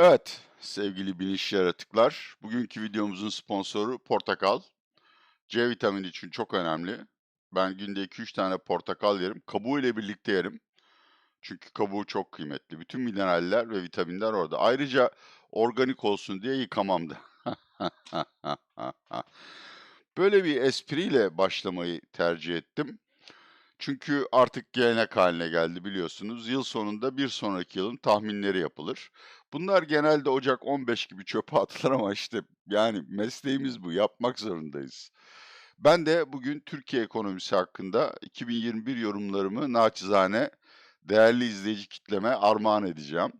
Evet, sevgili bilinçli yaratıklar, bugünkü videomuzun sponsoru portakal. C vitamini için çok önemli. Ben günde 2-3 tane portakal yerim. Kabuğu ile birlikte yerim. Çünkü kabuğu çok kıymetli. Bütün mineraller ve vitaminler orada. Ayrıca organik olsun diye yıkamam da. Böyle bir espriyle başlamayı tercih ettim. Çünkü artık gelenek haline geldi biliyorsunuz. Yıl sonunda bir sonraki yılın tahminleri yapılır. Bunlar genelde Ocak 15 gibi çöpe atılır ama işte yani mesleğimiz bu, yapmak zorundayız. Ben de bugün Türkiye ekonomisi hakkında 2021 yorumlarımı naçizane değerli izleyici kitleme armağan edeceğim.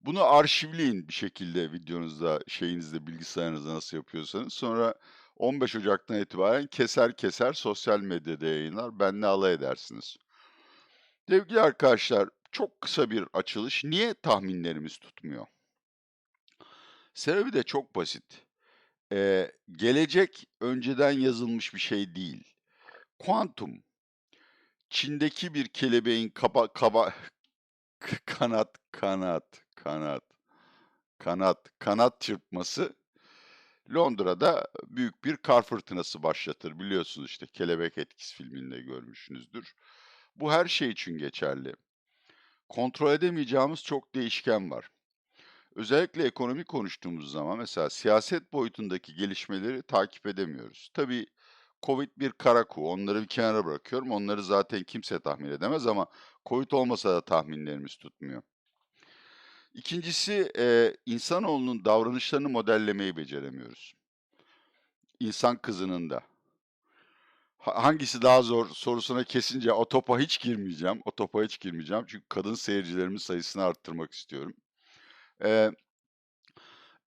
Bunu arşivleyin bir şekilde videonuzda, şeyinizde, bilgisayarınızda nasıl yapıyorsanız. Sonra 15 Ocak'tan itibaren keser keser sosyal medyada yayınlar. Benle alay edersiniz. Sevgili arkadaşlar, çok kısa bir açılış. Niye tahminlerimiz tutmuyor? Sebebi de çok basit. Ee, gelecek önceden yazılmış bir şey değil. Kuantum, Çin'deki bir kelebeğin kaba, kaba, kanat, kanat, kanat, kanat, kanat çırpması Londra'da büyük bir kar fırtınası başlatır. Biliyorsunuz işte Kelebek Etkisi filminde görmüşsünüzdür. Bu her şey için geçerli. Kontrol edemeyeceğimiz çok değişken var. Özellikle ekonomi konuştuğumuz zaman mesela siyaset boyutundaki gelişmeleri takip edemiyoruz. Tabii Covid bir kara kuğu, onları bir kenara bırakıyorum. Onları zaten kimse tahmin edemez ama Covid olmasa da tahminlerimiz tutmuyor. İkincisi, eee, insanoğlunun davranışlarını modellemeyi beceremiyoruz. İnsan kızının da. Ha hangisi daha zor sorusuna kesince o topa hiç girmeyeceğim. O topa hiç girmeyeceğim. Çünkü kadın seyircilerimin sayısını arttırmak istiyorum. Eee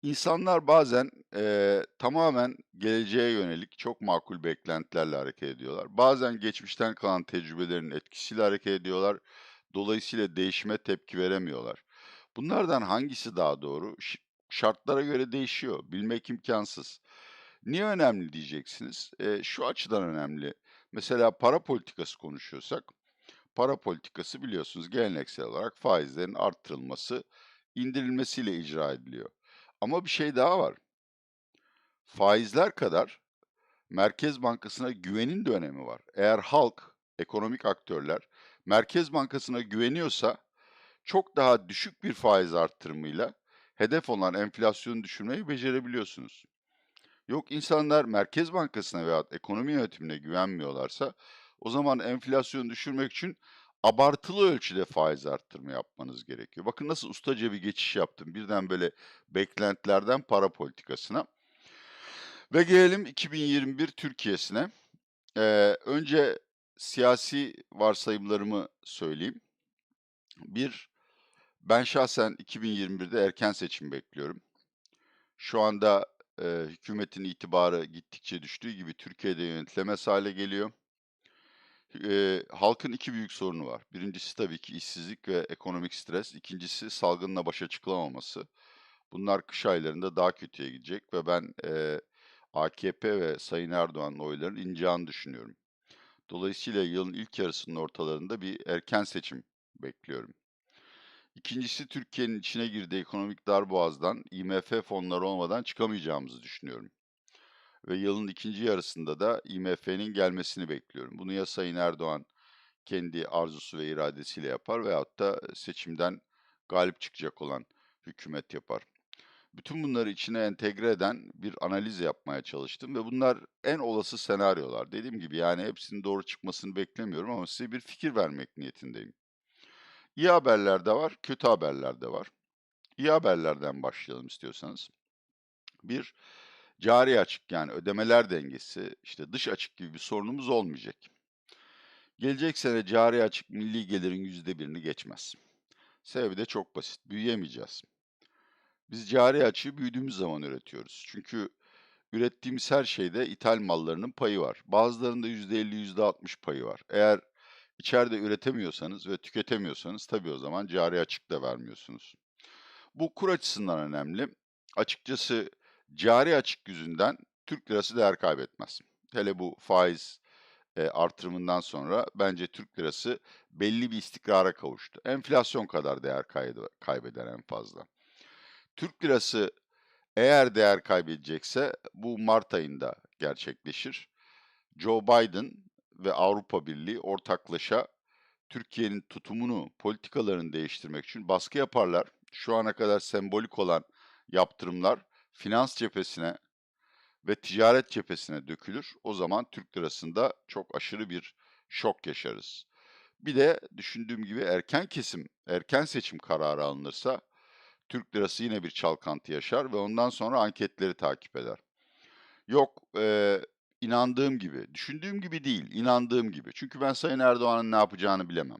insanlar bazen, eee, tamamen geleceğe yönelik çok makul beklentilerle hareket ediyorlar. Bazen geçmişten kalan tecrübelerinin etkisiyle hareket ediyorlar. Dolayısıyla değişime tepki veremiyorlar. Bunlardan hangisi daha doğru? Şartlara göre değişiyor. Bilmek imkansız. Niye önemli diyeceksiniz? Eee, şu açıdan önemli. Mesela para politikası konuşuyorsak, para politikası biliyorsunuz geleneksel olarak faizlerin arttırılması, indirilmesiyle icra ediliyor. Ama bir şey daha var. Faizler kadar Merkez Bankası'na güvenin de önemi var. Eğer halk, ekonomik aktörler Merkez Bankası'na güveniyorsa çok daha düşük bir faiz arttırımıyla hedef olan enflasyonu düşürmeyi becerebiliyorsunuz. Yok insanlar Merkez Bankası'na veya ekonomi yönetimine güvenmiyorlarsa o zaman enflasyonu düşürmek için abartılı ölçüde faiz arttırımı yapmanız gerekiyor. Bakın nasıl ustaca bir geçiş yaptım. Birden böyle beklentilerden para politikasına. Ve gelelim 2021 Türkiye'sine. Ee, önce siyasi varsayımlarımı söyleyeyim. Bir, ben şahsen 2021'de erken seçim bekliyorum. Şu anda e, hükümetin itibarı gittikçe düştüğü gibi Türkiye'de yönetilemez hale geliyor. E, halkın iki büyük sorunu var. Birincisi tabii ki işsizlik ve ekonomik stres. İkincisi salgınla başa çıkılamaması. Bunlar kış aylarında daha kötüye gidecek ve ben e, AKP ve Sayın Erdoğan'ın oylarının ineceğini düşünüyorum. Dolayısıyla yılın ilk yarısının ortalarında bir erken seçim bekliyorum. İkincisi Türkiye'nin içine girdiği ekonomik darboğazdan IMF fonları olmadan çıkamayacağımızı düşünüyorum. Ve yılın ikinci yarısında da IMF'nin gelmesini bekliyorum. Bunu ya Sayın Erdoğan kendi arzusu ve iradesiyle yapar veyahut da seçimden galip çıkacak olan hükümet yapar. Bütün bunları içine entegre eden bir analiz yapmaya çalıştım ve bunlar en olası senaryolar. Dediğim gibi yani hepsinin doğru çıkmasını beklemiyorum ama size bir fikir vermek niyetindeyim. İyi haberler de var, kötü haberler de var. İyi haberlerden başlayalım istiyorsanız. Bir, cari açık yani ödemeler dengesi, işte dış açık gibi bir sorunumuz olmayacak. Gelecek sene cari açık milli gelirin yüzde birini geçmez. Sebebi de çok basit, büyüyemeyeceğiz. Biz cari açığı büyüdüğümüz zaman üretiyoruz. Çünkü ürettiğimiz her şeyde ithal mallarının payı var. Bazılarında %50, %60 payı var. Eğer içeride üretemiyorsanız ve tüketemiyorsanız tabii o zaman cari açık da vermiyorsunuz. Bu kur açısından önemli. Açıkçası cari açık yüzünden Türk lirası değer kaybetmez. Hele bu faiz e, artırımından sonra bence Türk lirası belli bir istikrara kavuştu. Enflasyon kadar değer kaybeder en fazla. Türk lirası eğer değer kaybedecekse bu mart ayında gerçekleşir. Joe Biden ve Avrupa Birliği ortaklaşa Türkiye'nin tutumunu, politikalarını değiştirmek için baskı yaparlar. Şu ana kadar sembolik olan yaptırımlar finans cephesine ve ticaret cephesine dökülür. O zaman Türk lirasında çok aşırı bir şok yaşarız. Bir de düşündüğüm gibi erken kesim, erken seçim kararı alınırsa Türk lirası yine bir çalkantı yaşar ve ondan sonra anketleri takip eder. Yok, eee, inandığım gibi, düşündüğüm gibi değil, inandığım gibi. Çünkü ben Sayın Erdoğan'ın ne yapacağını bilemem.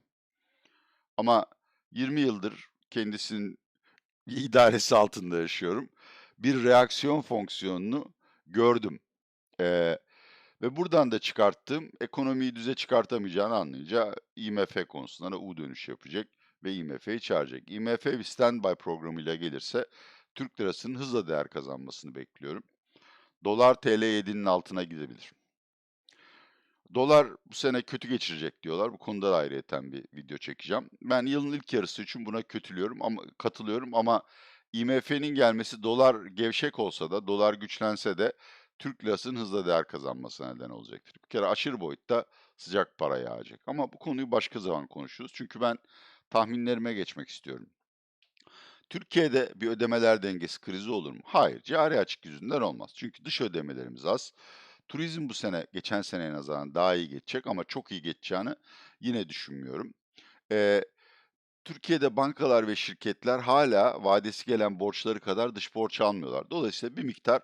Ama 20 yıldır kendisinin idaresi altında yaşıyorum. Bir reaksiyon fonksiyonunu gördüm. Eee, ve buradan da çıkarttığım ekonomiyi düze çıkartamayacağını anlayınca IMF konusunda da U dönüş yapacak ve IMF'yi çağıracak. IMF bir standby programıyla gelirse Türk lirasının hızla değer kazanmasını bekliyorum. Dolar TL 7'nin altına gidebilir. Dolar bu sene kötü geçirecek diyorlar. Bu konuda da ayrıyeten bir video çekeceğim. Ben yılın ilk yarısı için buna kötülüyorum ama katılıyorum ama IMF'nin gelmesi dolar gevşek olsa da, dolar güçlense de Türk lirasının hızla değer kazanmasına neden olacaktır. Bir kere aşırı boyutta sıcak para yağacak. Ama bu konuyu başka zaman konuşuruz. Çünkü ben tahminlerime geçmek istiyorum. Türkiye'de bir ödemeler dengesi krizi olur mu? Hayır, cari açık yüzünden olmaz. Çünkü dış ödemelerimiz az. Turizm bu sene geçen seneye nazaran daha iyi geçecek ama çok iyi geçeceğini yine düşünmüyorum. Eee, Türkiye'de bankalar ve şirketler hala vadesi gelen borçları kadar dış borç almıyorlar. Dolayısıyla bir miktar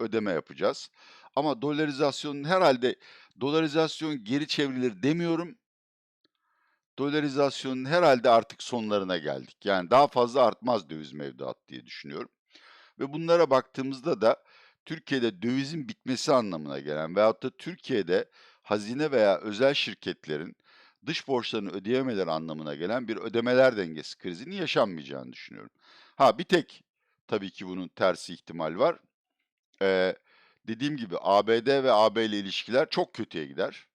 ödeme yapacağız. Ama dolarizasyonun herhalde dolarizasyon geri çevrilir demiyorum. Dolarizasyonun herhalde artık sonlarına geldik. Yani daha fazla artmaz döviz mevduat diye düşünüyorum. Ve bunlara baktığımızda da Türkiye'de dövizin bitmesi anlamına gelen veyahut da Türkiye'de hazine veya özel şirketlerin dış borçlarını ödeyemeleri anlamına gelen bir ödemeler dengesi krizinin yaşanmayacağını düşünüyorum. Ha bir tek tabii ki bunun tersi ihtimal var. Eee, dediğim gibi ABD ve AB ile ilişkiler çok kötüye gider.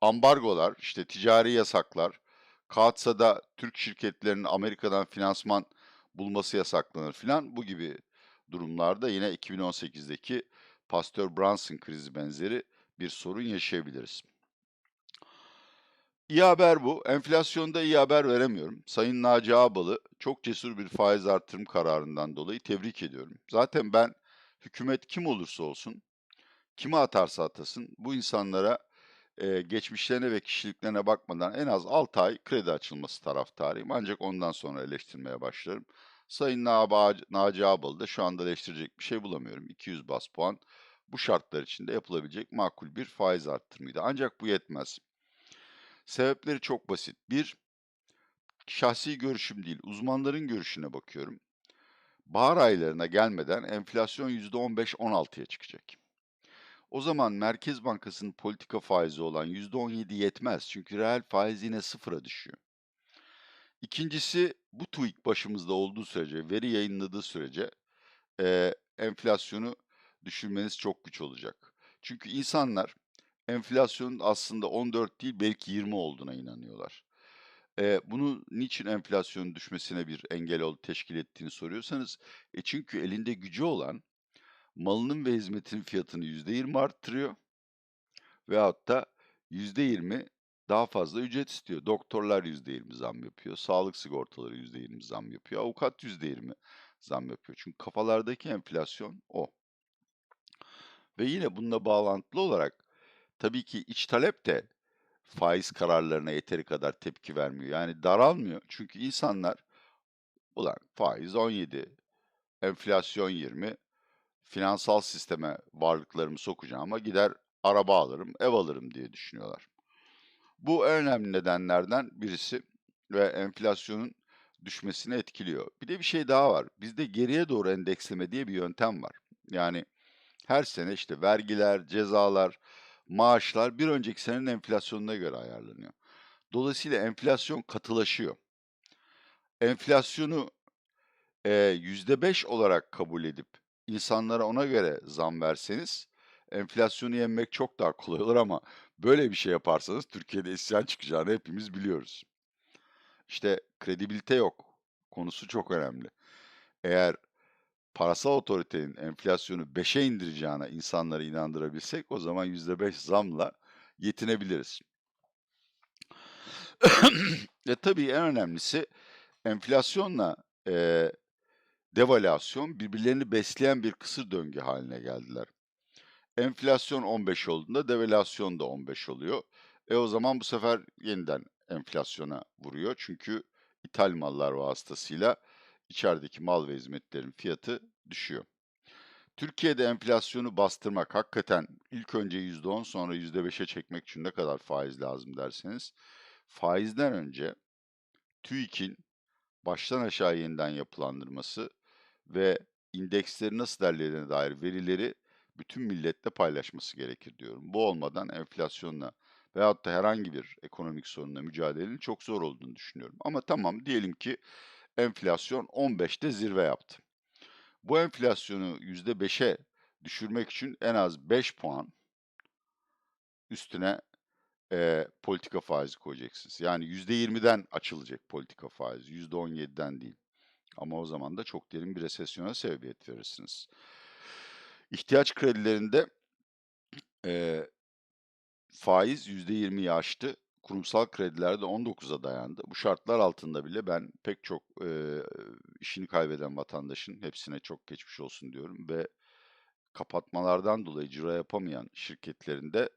Ambargolar, işte ticari yasaklar, kağıtsada Türk şirketlerinin Amerika'dan finansman bulması yasaklanır filan. Bu gibi durumlarda yine 2018'deki Pasteur Brunson krizi benzeri bir sorun yaşayabiliriz. İyi haber bu. Enflasyonda iyi haber veremiyorum. Sayın Naci Ağbal'ı çok cesur bir faiz artırım kararından dolayı tebrik ediyorum. Zaten ben hükümet kim olursa olsun, kime atarsa atasın bu insanlara eee, geçmişlerine ve kişiliklerine bakmadan en az 6 ay kredi açılması taraftarıyım. Ancak ondan sonra eleştirmeye başlarım. Sayın Naci, Naci Ağbal'ı da şu anda eleştirecek bir şey bulamıyorum. 200 bas puan bu şartlar içinde yapılabilecek makul bir faiz arttırımıydı. Ancak bu yetmez. Sebepleri çok basit. Bir, şahsi görüşüm değil, uzmanların görüşüne bakıyorum. Bahar aylarına gelmeden enflasyon %15-16'ya çıkacak. O zaman Merkez Bankası'nın politika faizi olan %17 yetmez. Çünkü reel faiz yine sıfıra düşüyor. İkincisi bu TÜİK başımızda olduğu sürece, veri yayınladığı sürece eee, enflasyonu düşürmeniz çok güç olacak. Çünkü insanlar enflasyonun aslında 14 değil belki 20 olduğuna inanıyorlar. Eee, bunu niçin enflasyonun düşmesine bir engel ol teşkil ettiğini soruyorsanız, e çünkü elinde gücü olan malının ve hizmetinin fiyatını %20 arttırıyor veyahut da %20 daha fazla ücret istiyor. Doktorlar %20 zam yapıyor, sağlık sigortaları %20 zam yapıyor, avukat %20 zam yapıyor. Çünkü kafalardaki enflasyon o. Ve yine bununla bağlantılı olarak tabii ki iç talep de faiz kararlarına yeteri kadar tepki vermiyor. Yani daralmıyor. Çünkü insanlar ulan faiz 17, enflasyon 20, finansal sisteme varlıklarımı sokacağıma gider araba alırım, ev alırım diye düşünüyorlar. Bu en önemli nedenlerden birisi ve enflasyonun düşmesini etkiliyor. Bir de bir şey daha var. Bizde geriye doğru endeksleme diye bir yöntem var. Yani her sene işte vergiler, cezalar, maaşlar bir önceki senenin enflasyonuna göre ayarlanıyor. Dolayısıyla enflasyon katılaşıyor. Enflasyonu eee, %5 olarak kabul edip insanlara ona göre zam verseniz enflasyonu yenmek çok daha kolay olur ama böyle bir şey yaparsanız Türkiye'de isyan çıkacağını hepimiz biliyoruz. İşte kredibilite yok konusu çok önemli. Eğer parasal otoritenin enflasyonu 5'e indireceğine insanları inandırabilsek o zaman %5 zamla yetinebiliriz. E, tabii en önemlisi enflasyonla, eee, devalüasyon birbirlerini besleyen bir kısır döngü haline geldiler. Enflasyon 15 olduğunda devalüasyon da 15 oluyor. E, o zaman bu sefer yeniden enflasyona vuruyor. Çünkü ithal mallar vasıtasıyla içerideki mal ve hizmetlerin fiyatı düşüyor. Türkiye'de enflasyonu bastırmak hakikaten ilk önce %10 sonra %5'e çekmek için ne kadar faiz lazım derseniz, faizden önce TÜİK'in baştan aşağı yeniden yapılandırması ve indeksleri nasıl derlediğine dair verileri bütün milletle paylaşması gerekir diyorum. Bu olmadan enflasyonla veyahut da herhangi bir ekonomik sorunla mücadelenin çok zor olduğunu düşünüyorum. Ama tamam diyelim ki enflasyon 15'te zirve yaptı. Bu enflasyonu %5'e düşürmek için en az 5 puan üstüne eee, politika faizi koyacaksınız. Yani %20'den açılacak politika faizi, %17'den değil. Ama o zaman da çok derin bir resesyona sebebiyet verirsiniz. İhtiyaç kredilerinde eee, faiz %20'yi aştı. Kurumsal krediler de 19'a dayandı. Bu şartlar altında bile ben pek çok eee, işini kaybeden vatandaşın hepsine çok geçmiş olsun diyorum ve kapatmalardan dolayı ciro yapamayan şirketlerin de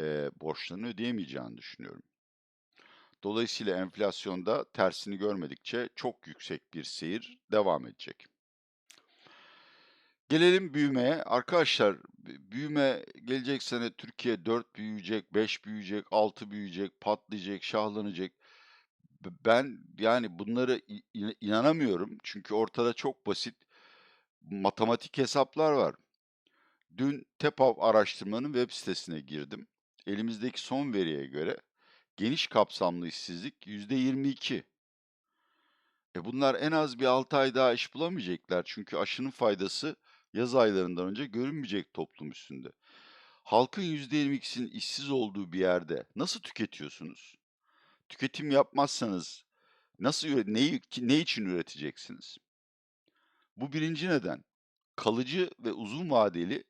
eee, borçlarını ödeyemeyeceğini düşünüyorum. Dolayısıyla enflasyonda tersini görmedikçe çok yüksek bir seyir devam edecek. Gelelim büyümeye. Arkadaşlar büyüme gelecek sene Türkiye 4 büyüyecek, 5 büyüyecek, 6 büyüyecek, patlayacak, şahlanacak. Ben yani bunları inanamıyorum. Çünkü ortada çok basit matematik hesaplar var. Dün TEPAV araştırmanın web sitesine girdim. Elimizdeki son veriye göre geniş kapsamlı işsizlik %22. E bunlar en az bir 6 ay daha iş bulamayacaklar. Çünkü aşının faydası yaz aylarından önce görünmeyecek toplum üstünde. Halkın %22'sinin işsiz olduğu bir yerde nasıl tüketiyorsunuz? Tüketim yapmazsanız nasıl ki- ne için üreteceksiniz? Bu birinci neden. Kalıcı ve uzun vadeli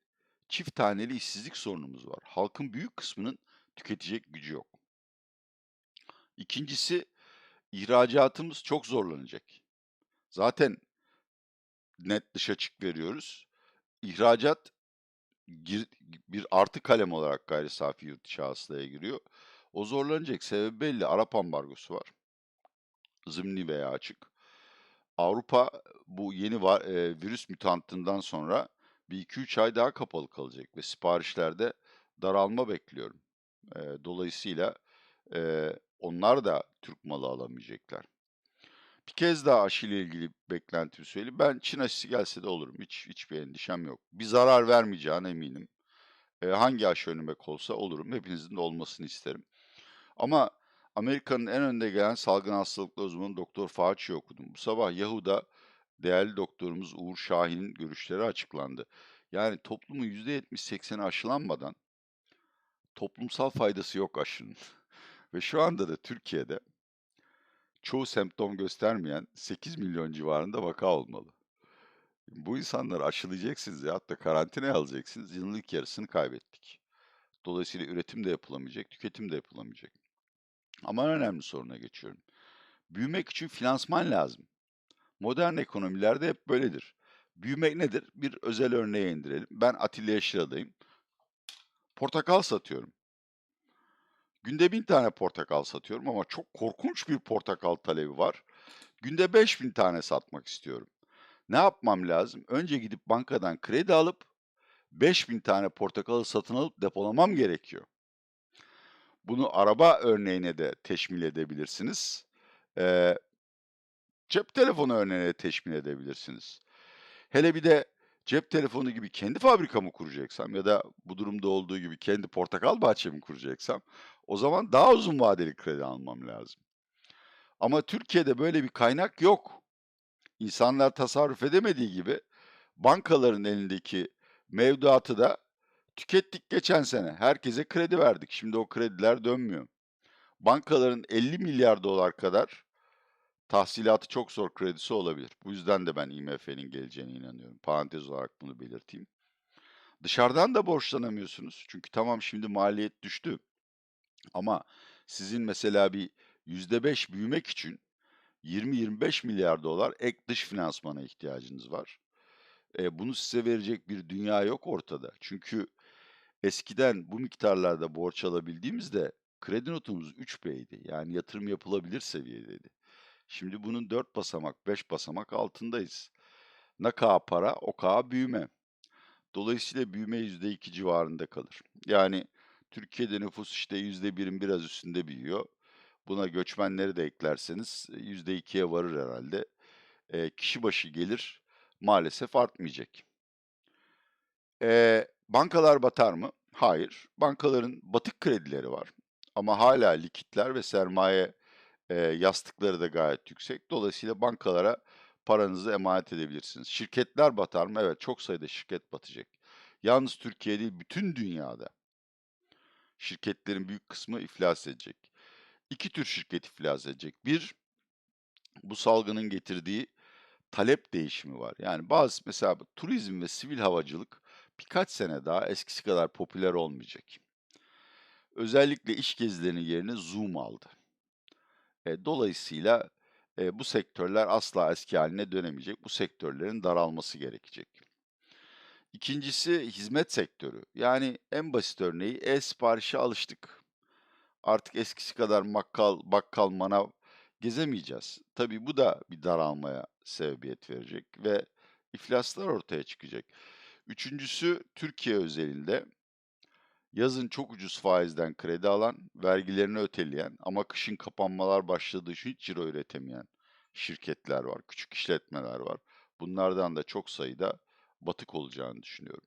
çift taneli işsizlik sorunumuz var. Halkın büyük kısmının tüketecek gücü yok. İkincisi ihracatımız çok zorlanacak. Zaten net dış açık veriyoruz. İhracat bir artı kalem olarak gayri safi yurt hasılaya giriyor. O zorlanacak sebebi belli. Arap ambargosu var. Zımni veya açık. Avrupa bu yeni va- e, virüs mutantından sonra bir iki üç ay daha kapalı kalacak ve siparişlerde daralma bekliyorum. E, dolayısıyla e, onlar da Türk malı alamayacaklar. Bir kez daha aşıyla ilgili beklentimi söyleyeyim. Ben Çin aşısı gelse de olurum. Hiç hiçbir endişem yok. Bir zarar vermeyeceğine eminim. E, hangi aşı önüme olsa olurum. Hepinizin de olmasını isterim. Ama Amerika'nın en önde gelen salgın hastalıklı uzmanı Doktor Fauci'yi okudum. Bu sabah Yahoo'da değerli doktorumuz Uğur Şahin'in görüşleri açıklandı. Yani toplumun %70-80'i aşılanmadan toplumsal faydası yok aşının. Ve şu anda da Türkiye'de çoğu semptom göstermeyen 8 milyon civarında vaka olmalı. Bu insanları aşılayacaksınız ya hatta karantinaya alacaksınız. Yıllık yarısını kaybettik. Dolayısıyla üretim de yapılamayacak, tüketim de yapılamayacak. Ama önemli soruna geçiyorum. Büyümek için finansman lazım. Modern ekonomilerde hep böyledir. Büyümek nedir? Bir özel örneğe indirelim. Ben Atilla Yaşıra'dayım. Portakal satıyorum. Günde bin tane portakal satıyorum ama çok korkunç bir portakal talebi var. Günde 5000 tane satmak istiyorum. Ne yapmam lazım? Önce gidip bankadan kredi alıp 5000 tane portakalı satın alıp depolamam gerekiyor. Bunu araba örneğine de teşmil edebilirsiniz. Ee, cep telefonu örneğine de teşmil edebilirsiniz. Hele bir de cep telefonu gibi kendi fabrikamı kuracaksam ya da bu durumda olduğu gibi kendi portakal bahçemi kuracaksam o zaman daha uzun vadeli kredi almam lazım. Ama Türkiye'de böyle bir kaynak yok. İnsanlar tasarruf edemediği gibi bankaların elindeki mevduatı da tükettik geçen sene. Herkese kredi verdik. Şimdi o krediler dönmüyor. Bankaların 50 milyar dolar kadar tahsilatı çok zor kredisi olabilir. Bu yüzden de ben IMF'nin geleceğine inanıyorum. Parantez olarak bunu belirteyim. Dışarıdan da borçlanamıyorsunuz. Çünkü tamam şimdi maliyet düştü. Ama sizin mesela bir %5 büyümek için 20-25 milyar dolar ek dış finansmana ihtiyacınız var. E, bunu size verecek bir dünya yok ortada. Çünkü eskiden bu miktarlarda borç alabildiğimizde kredi notumuz 3B'ydi. Yani yatırım yapılabilir seviyedeydi. Şimdi bunun 4 basamak, 5 basamak altındayız. Ne para, o kadar büyüme. Dolayısıyla büyüme %2 civarında kalır. Yani Türkiye'de nüfus işte %1'in biraz üstünde büyüyor. Buna göçmenleri de eklerseniz %2'ye varır herhalde. E, kişi başı gelir maalesef artmayacak. E, bankalar batar mı? Hayır. Bankaların batık kredileri var. Ama hala likitler ve sermaye e, yastıkları da gayet yüksek. Dolayısıyla bankalara paranızı emanet edebilirsiniz. Şirketler batar mı? Evet çok sayıda şirket batacak. Yalnız Türkiye değil bütün dünyada şirketlerin büyük kısmı iflas edecek. İki tür şirket iflas edecek. Bir, bu salgının getirdiği talep değişimi var. Yani bazı mesela turizm ve sivil havacılık birkaç sene daha eskisi kadar popüler olmayacak. Özellikle iş gezilerinin yerini Zoom aldı. E, dolayısıyla e, bu sektörler asla eski haline dönemeyecek. Bu sektörlerin daralması gerekecek. İkincisi hizmet sektörü. Yani en basit örneği e-siparişe alıştık. Artık eskisi kadar bakkal, bakkal manav gezemeyeceğiz. Tabii bu da bir daralmaya sebebiyet verecek ve iflaslar ortaya çıkacak. Üçüncüsü Türkiye özelinde yazın çok ucuz faizden kredi alan, vergilerini öteleyen ama kışın kapanmalar başladığı için hiç ciro üretemeyen şirketler var, küçük işletmeler var. Bunlardan da çok sayıda batık olacağını düşünüyorum.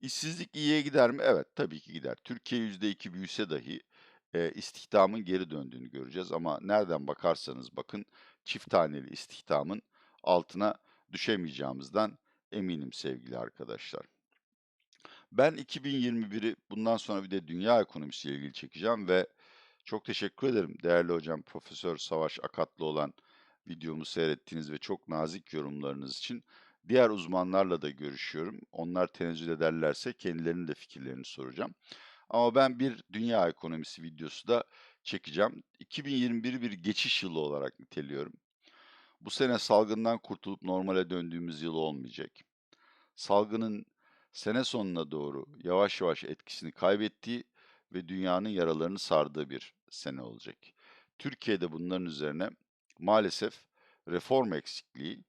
İşsizlik iyiye gider mi? Evet, tabii ki gider. Türkiye %2 büyüse dahi e, istihdamın geri döndüğünü göreceğiz ama nereden bakarsanız bakın çift taneli istihdamın altına düşemeyeceğimizden eminim sevgili arkadaşlar. Ben 2021'i bundan sonra bir de dünya ekonomisiyle ilgili çekeceğim ve çok teşekkür ederim değerli hocam Profesör Savaş Akatlı olan videomu seyrettiğiniz ve çok nazik yorumlarınız için. Diğer uzmanlarla da görüşüyorum. Onlar tenezzül ederlerse kendilerinin de fikirlerini soracağım. Ama ben bir dünya ekonomisi videosu da çekeceğim. 2021'i bir geçiş yılı olarak niteliyorum. Bu sene salgından kurtulup normale döndüğümüz yıl olmayacak. Salgının sene sonuna doğru yavaş yavaş etkisini kaybettiği ve dünyanın yaralarını sardığı bir sene olacak. Türkiye'de bunların üzerine maalesef reform eksikliği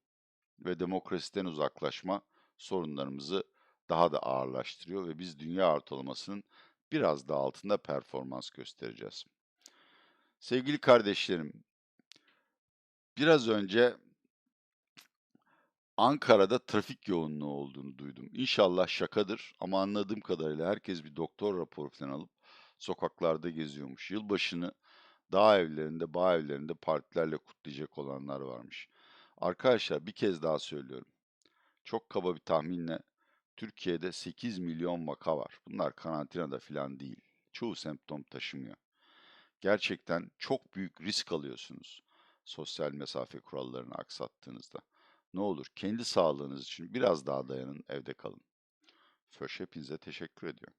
ve demokrasiden uzaklaşma sorunlarımızı daha da ağırlaştırıyor ve biz dünya ortalamasının biraz daha altında performans göstereceğiz. Sevgili kardeşlerim, biraz önce Ankara'da trafik yoğunluğu olduğunu duydum. İnşallah şakadır ama anladığım kadarıyla herkes bir doktor raporu falan alıp sokaklarda geziyormuş. Yılbaşını dağ evlerinde, bağ evlerinde partilerle kutlayacak olanlar varmış. Arkadaşlar bir kez daha söylüyorum. Çok kaba bir tahminle Türkiye'de 8 milyon vaka var. Bunlar karantinada falan değil. Çoğu semptom taşımıyor. Gerçekten çok büyük risk alıyorsunuz sosyal mesafe kurallarını aksattığınızda. Ne olur kendi sağlığınız için biraz daha dayanın, evde kalın. Föş hepinize teşekkür ediyorum.